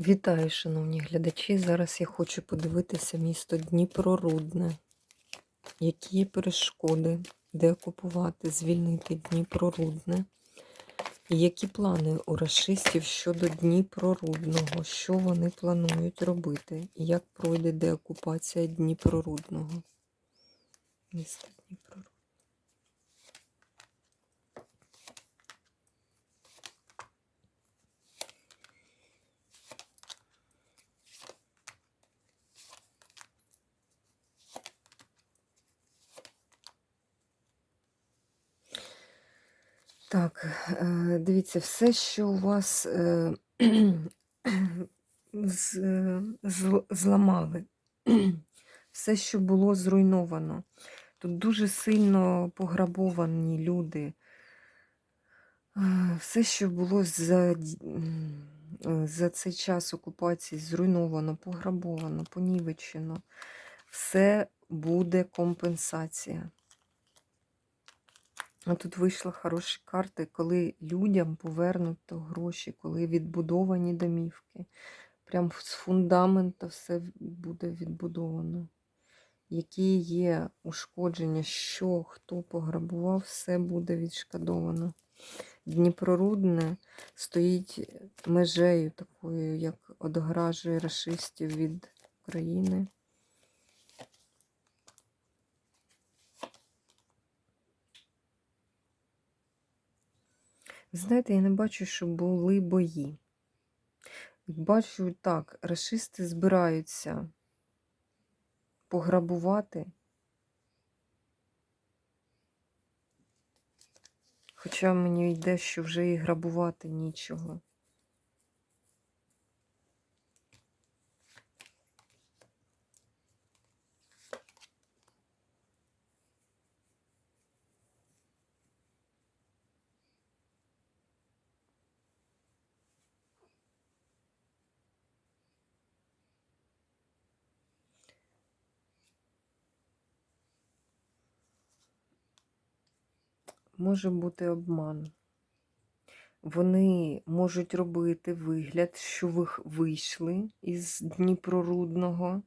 Вітаю, шановні глядачі. Зараз я хочу подивитися місто Дніпрорудне. Які є перешкоди, де окупувати, звільнити Дніпрорудне? І які плани у рашистів щодо Дніпрорудного? Що вони планують робити? Як пройде деокупація Дніпрорудного? Міста Дніпрорудне. Так, е, дивіться, все, що у вас е, е, зламали, все, що було зруйновано. Тут дуже сильно пограбовані люди. Е, Все, що було за, за цей час окупації зруйновано, пограбовано, понівечено, все буде компенсація. А тут вийшли хороші карти, коли людям повернуто гроші, коли відбудовані домівки. Прям з фундамента все буде відбудовано. Які є ушкодження, що хто пограбував, все буде відшкодовано. Дніпрорудне стоїть межею такою, як одгражує расистів від України. Ви знаєте, я не бачу, що були бої. Бачу так, расисти збираються пограбувати. Хоча мені йде, що вже і грабувати нічого. Може бути обман. Вони можуть робити вигляд, що ви вийшли із Дніпрорудного,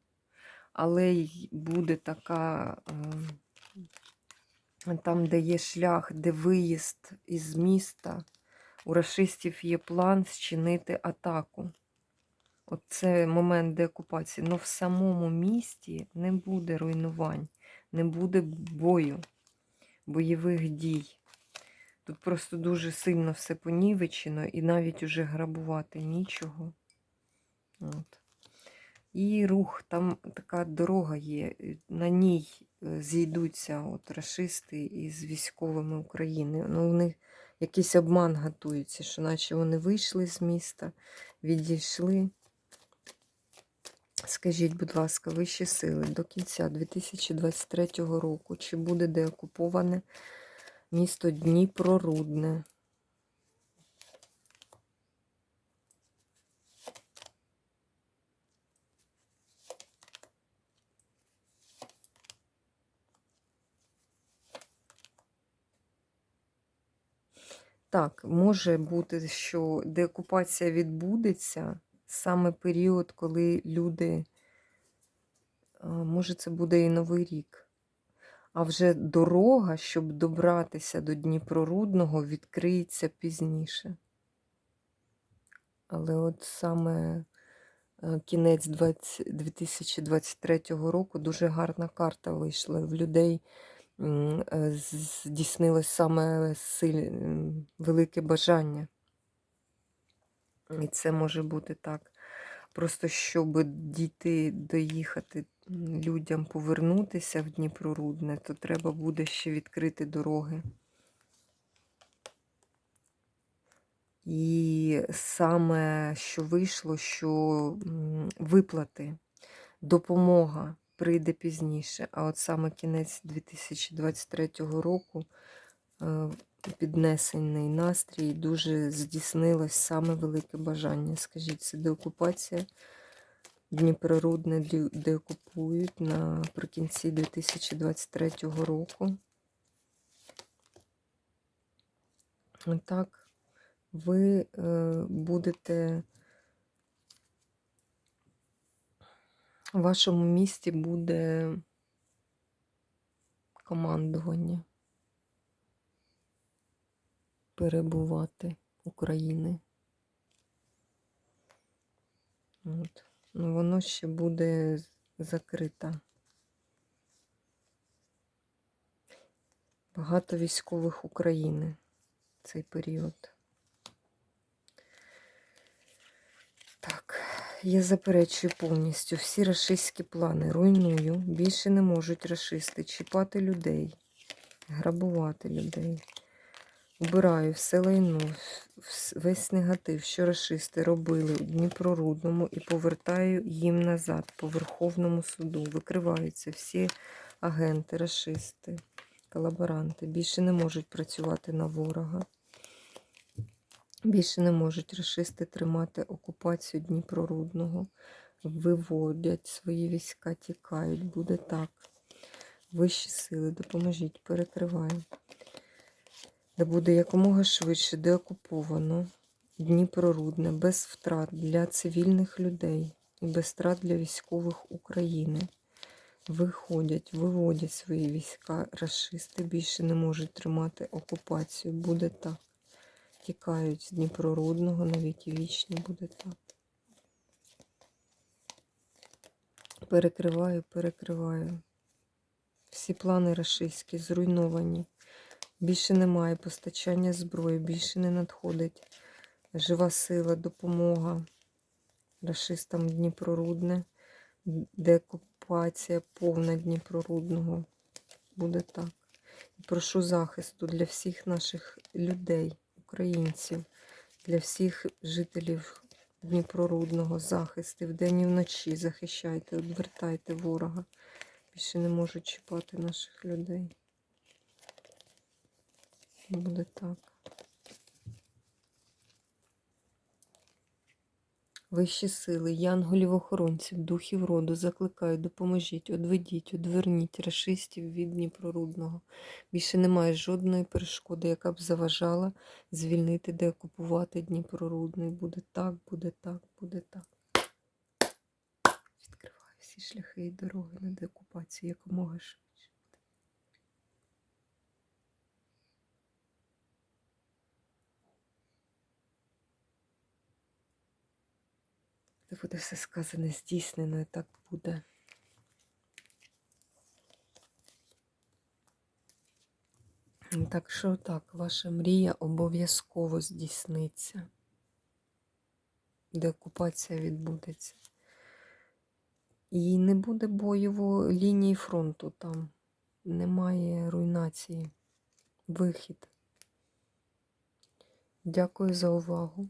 але й буде така, е, там, де є шлях, де виїзд із міста, у рашистів є план зчинити атаку. Оце момент деокупації. Но в самому місті не буде руйнувань, не буде бою, бойових дій. Тут просто дуже сильно все понівечено і навіть уже грабувати нічого. От. І рух, там така дорога є, на ній е, зійдуться от рашисти із військовими України. Ну, у них якийсь обман готується, що наче вони вийшли з міста, відійшли. Скажіть, будь ласка, вищі сили до кінця 2023 року, чи буде деокуповане місто Дніпрорудне? Так, може бути, що деокупація відбудеться саме період, коли люди, може, це буде і Новий рік. А вже дорога, щоб добратися до Дніпрорудного, відкриється пізніше. Але от саме е, кінець 20 2023 року дуже гарна карта вийшла. В людей е, здійснилось саме силь... велике бажання. І це може бути так. Просто щоб дійти, доїхати людям повернутися в Дніпрорудне, то треба буде ще відкрити дороги. І саме що вийшло, що виплати, допомога прийде пізніше. А от саме кінець 2023 року е, піднесений настрій дуже здійснилось саме велике бажання. Скажіть, це деокупація Дніпрорудне де- деокупують наприкінці 2023 року. Так, ви е, будете В вашому місті буде командування перебувати України. От. Ну, воно ще буде закрите. Багато військових України цей період. Так, я заперечую повністю всі рашистські плани. Руйную. Більше не можуть рашисти чіпати людей, грабувати людей. Убираю все лайно, весь негатив, що рашисти робили у Дніпрорудному, і повертаю їм назад по Верховному суду. Викриваються всі агенти, рашисти, колаборанти. Більше не можуть працювати на ворога. Більше не можуть рашисти тримати окупацію Дніпрорудного. Виводять свої війська, тікають. Буде так. Вищі сили, допоможіть, перекриваю. Де буде якомога швидше деокуповано Дніпрорудне, без втрат для цивільних людей і без втрат для військових України. Виходять, виводять свої війська. Рашисти більше не можуть тримати окупацію. Буде так. Тікають з Дніпрорудного, навіть вічні буде так. Перекриваю, перекриваю. Всі плани рашистські зруйновані. Більше немає постачання зброї, більше не надходить жива сила, допомога рашистам Дніпрорудне, деокупація повна Дніпрорудного. Буде так. І прошу захисту для всіх наших людей, українців, для всіх жителів Дніпрорудного, захисти вдень і вночі. Захищайте, відвертайте ворога. Більше не можуть чіпати наших людей. Буде так. Вищі сили, янголів-охоронців, духів роду, закликаю, допоможіть, одведіть, одверніть рашистів від Дніпрорудного. Більше немає жодної перешкоди, яка б заважала звільнити, деокупувати Дніпрорудний. Буде так, буде так, буде так. Відкриваю всі шляхи і дороги на деокупацію якомога швидше. Це буде все сказане, здійснено, і так буде. Так що так, ваша мрія обов'язково здійсниться. Деокупація відбудеться. І не буде бойової лінії фронту там. Немає руйнації. Вихід. Дякую за увагу.